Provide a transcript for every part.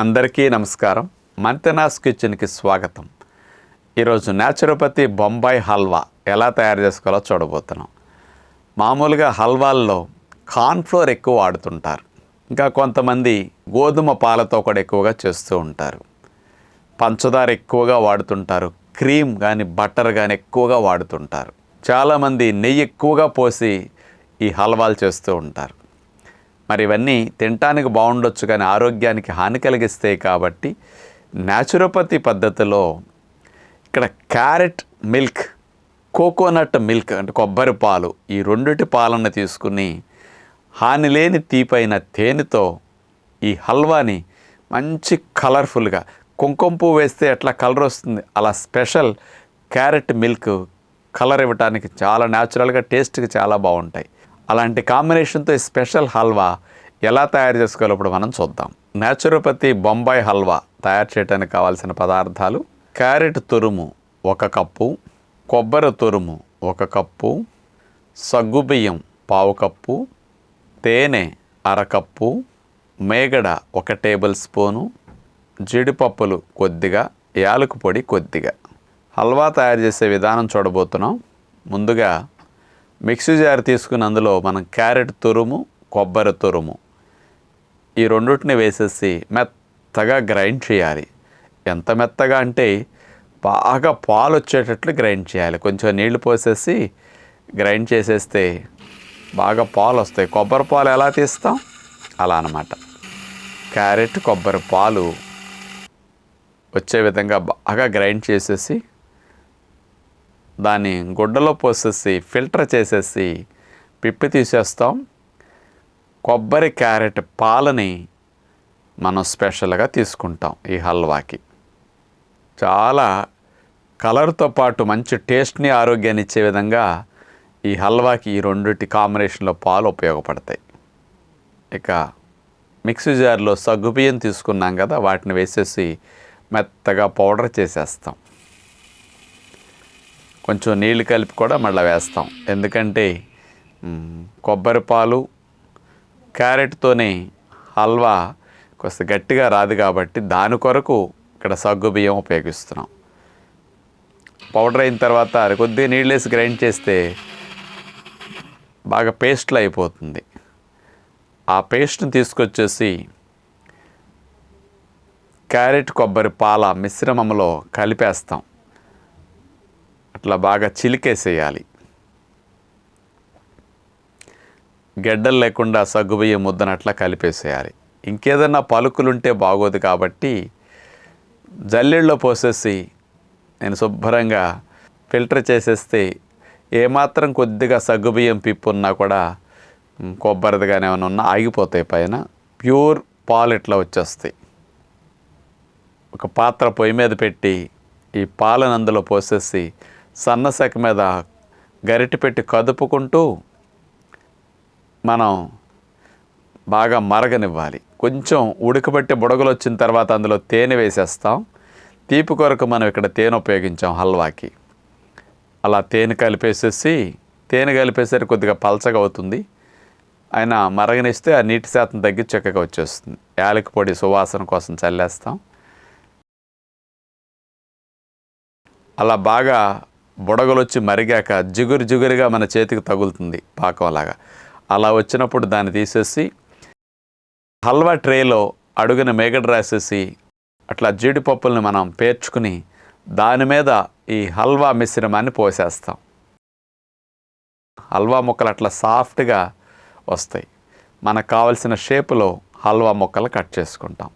అందరికీ నమస్కారం. మంతెనాస్ కిచెన్కి స్వాగతం. ఈరోజు న్యాచురోపతి బొంబాయి హల్వా ఎలా తయారు చేసుకోవాలో చూడబోతున్నాం. మామూలుగా హల్వాల్లో కార్న్ఫ్లోర్ ఎక్కువ వాడుతుంటారు. ఇంకా కొంతమంది గోధుమ పాలతో కూడా ఎక్కువగా చేస్తూ ఉంటారు. పంచదార ఎక్కువగా వాడుతుంటారు. క్రీమ్ కానీ బటర్ కానీ ఎక్కువగా వాడుతుంటారు. చాలామంది నెయ్యి ఎక్కువగా పోసి ఈ హల్వాలు చేస్తూ ఉంటారు. మరి ఇవన్నీ తినటానికి బాగుండొచ్చు కానీ ఆరోగ్యానికి హాని కలిగిస్తాయి కాబట్టి న్యాచురోపతి పద్ధతిలో ఇక్కడ క్యారెట్ మిల్క్ కోకోనట్ మిల్క్ అంటే కొబ్బరి పాలు ఈ రెండిటి పాలను తీసుకుని హాని లేని తీపైన తేనెతో ఈ హల్వాని మంచి కలర్ఫుల్గా కుంకుమ పువ్వు వేస్తే ఎట్లా కలర్ వస్తుంది? అలా స్పెషల్ క్యారెట్ మిల్క్ కలర్ ఇవ్వటానికి చాలా న్యాచురల్గా టేస్ట్కి చాలా బాగుంటాయి. అలాంటి కాంబినేషన్తో ఈ స్పెషల్ హల్వా ఎలా తయారు చేసుకోవాలో ఇప్పుడు మనం చూద్దాం. న్యాచురోపతి బొంబాయి హల్వా తయారు చేయడానికి కావాల్సిన పదార్థాలు క్యారెట్ తురుము ఒక కప్పు కొబ్బరి తురుము ఒక కప్పు సగ్గుబియ్యం పావు కప్పు తేనె అరకప్పు మేగడ ఒక టేబుల్ స్పూను జీడిపప్పులు కొద్దిగా యాలకు పొడి కొద్దిగా. హల్వా తయారు చేసే విధానం చూడబోతున్నాం. ముందుగా మిక్సీ జార్ తీసుకుని అందులో మనం క్యారెట్ తురుము కొబ్బరి తురుము ఈ రెండింటిని వేసేసి మెత్తగా గ్రైండ్ చేయాలి. ఎంత మెత్తగా అంటే బాగా పాలు వచ్చేటట్లు గ్రైండ్ చేయాలి. కొంచెం నీళ్ళు పోసేసి గ్రైండ్ చేసేస్తే బాగా పాలు వస్తాయి. కొబ్బరి పాలు ఎలా తీస్తాం? అలా అనమాట క్యారెట్ కొబ్బరి పాలు వచ్చే విధంగా బాగా గ్రైండ్ చేసేసి దాన్ని గుడ్డలో పోసేసి ఫిల్టర్ చేసేసి పిప్పి తీసేస్తాం. కొబ్బరి క్యారెట్ పాలని మనం స్పెషల్గా తీసుకుంటాం ఈ హల్వాకి. చాలా కలర్తో పాటు మంచి టేస్ట్ని ఆరోగ్యాన్ని ఇచ్చే విధంగా ఈ హల్వాకి ఈ రెండిటి కాంబినేషన్లో పాలు ఉపయోగపడతాయి. ఇక మిక్సీ జార్లో సగ్గుబియ్యం తీసుకున్నాం కదా వాటిని వేసేసి మెత్తగా పౌడర్ చేసేస్తాం. కొంచెం నీళ్ళు కలిపి కూడా మళ్ళీ వేస్తాం. ఎందుకంటే కొబ్బరి పాలు క్యారెట్తోనే హల్వా కొంత గట్టిగా రాదు కాబట్టి దాని కొరకు ఇక్కడ సగ్గు బియ్యం ఉపయోగిస్తున్నాం. పౌడర్ అయిన తర్వాత కొద్దిగా నీళ్ళు వేసి గ్రైండ్ చేస్తే బాగా పేస్ట్లు అయిపోతుంది. ఆ పేస్ట్ని తీసుకొచ్చేసి క్యారెట్ కొబ్బరి పాల మిశ్రమంలో కలిపేస్తాం. అట్లా బాగా చిలికేసేయాలి. గెడ్డలు లేకుండా సగ్గుబియ్యం ముద్దను అట్లా కలిపేసేయాలి. ఇంకేదన్నా పలుకులుంటే బాగోదు కాబట్టి జల్లెళ్ళలో పోసేసి నేను శుభ్రంగా ఫిల్టర్ చేసేస్తే ఏమాత్రం కొద్దిగా సగ్గుబియ్యం పిప్పు ఉన్నా కూడా కొబ్బరిది కానీ ఏమైనా ఉన్నా ఆగిపోతాయి పైన. ప్యూర్ పాలు ఇట్లా వచ్చేస్తాయి. ఒక పాత్ర పొయ్యి మీద పెట్టి ఈ పాలను అందులో పోసేసి సన్నసెక మీద గరిటె పెట్టి కదుపుకుంటూ మనం బాగా మరగనివ్వాలి. కొంచెం ఉడకబెట్టి బుడగలు వచ్చిన తర్వాత అందులో తేనె వేసేస్తాం. తీపి కొరకు మనం ఇక్కడ తేనె ఉపయోగించాం హల్వాకి. అలా తేనె కలిపేసేసి తేనె కలిపేసరికి కొద్దిగా పలచగా అవుతుంది. అయినా మరగనిస్తే ఆ నీటి శాతం తగ్గి చక్కగా వచ్చేస్తుంది. యాలకి పొడి సువాసన కోసం చల్లేస్తాం. అలా బాగా బుడగలు వచ్చి మరిగాక జిగురు జిగురుగా మన చేతికి తగులుతుంది పాకంలాగా. అలా వచ్చినప్పుడు దాన్ని తీసేసి హల్వా ట్రేలో అడుగున మేగడ రాసేసి అట్లా జీడిపప్పుల్ని మనం పేర్చుకుని దాని మీద ఈ హల్వా మిశ్రమాన్ని పోసేస్తాం. హల్వా ముక్కలు అట్లా సాఫ్ట్గా వస్తాయి. మనకు కావలసిన షేపులో హల్వా ముక్కలు కట్ చేసుకుంటాం.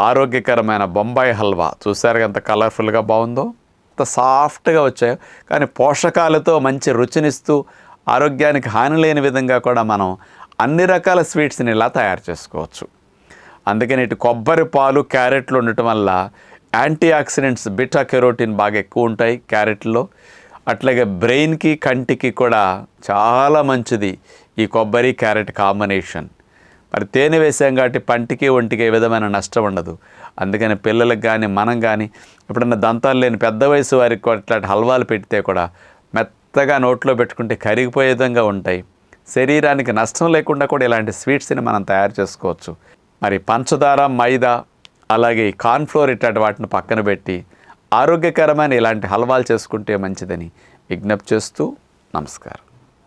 ఆరోగ్యకరమైన బొంబాయి హల్వా చూసారు ఎంత కలర్ఫుల్గా బాగుందో? అంత సాఫ్ట్గా వచ్చాయో. కానీ పోషకాలతో మంచి రుచినిస్తూ ఆరోగ్యానికి హాని లేని విధంగా కూడా మనం అన్ని రకాల స్వీట్స్ని ఇలా తయారు చేసుకోవచ్చు. అందుకని ఇటు కొబ్బరి పాలు క్యారెట్లు ఉండటం వల్ల యాంటీ ఆక్సిడెంట్స్ బిటా కెరోటిన్ బాగా ఎక్కువ ఉంటాయి క్యారెట్లో. అట్లాగే బ్రెయిన్కి కంటికి కూడా చాలా మంచిది ఈ కొబ్బరి క్యారెట్ కాంబినేషన్. మరి తేనె వేసాం కాబట్టి పంటికి ఒంటికి ఏ విధమైన నష్టం ఉండదు. అందుకని పిల్లలకు కానీ మనం కానీ ఎప్పుడన్నా దంతాలు లేని పెద్ద వయసు వారికి అట్లాంటి హల్వాలు పెడితే కూడా మెత్తగా నోట్లో పెట్టుకుంటే కరిగిపోయే విధంగా ఉంటాయి. శరీరానికి నష్టం లేకుండా కూడా ఇలాంటి స్వీట్స్ని మనం తయారు చేసుకోవచ్చు. మరి పంచదార మైదా అలాగే కార్న్ఫ్లోర్ ఇట్లాంటి వాటిని పక్కన పెట్టి ఆరోగ్యకరమైన ఇలాంటి హల్వాలు చేసుకుంటే మంచిదని విజ్ఞప్తి చేస్తూ నమస్కారం.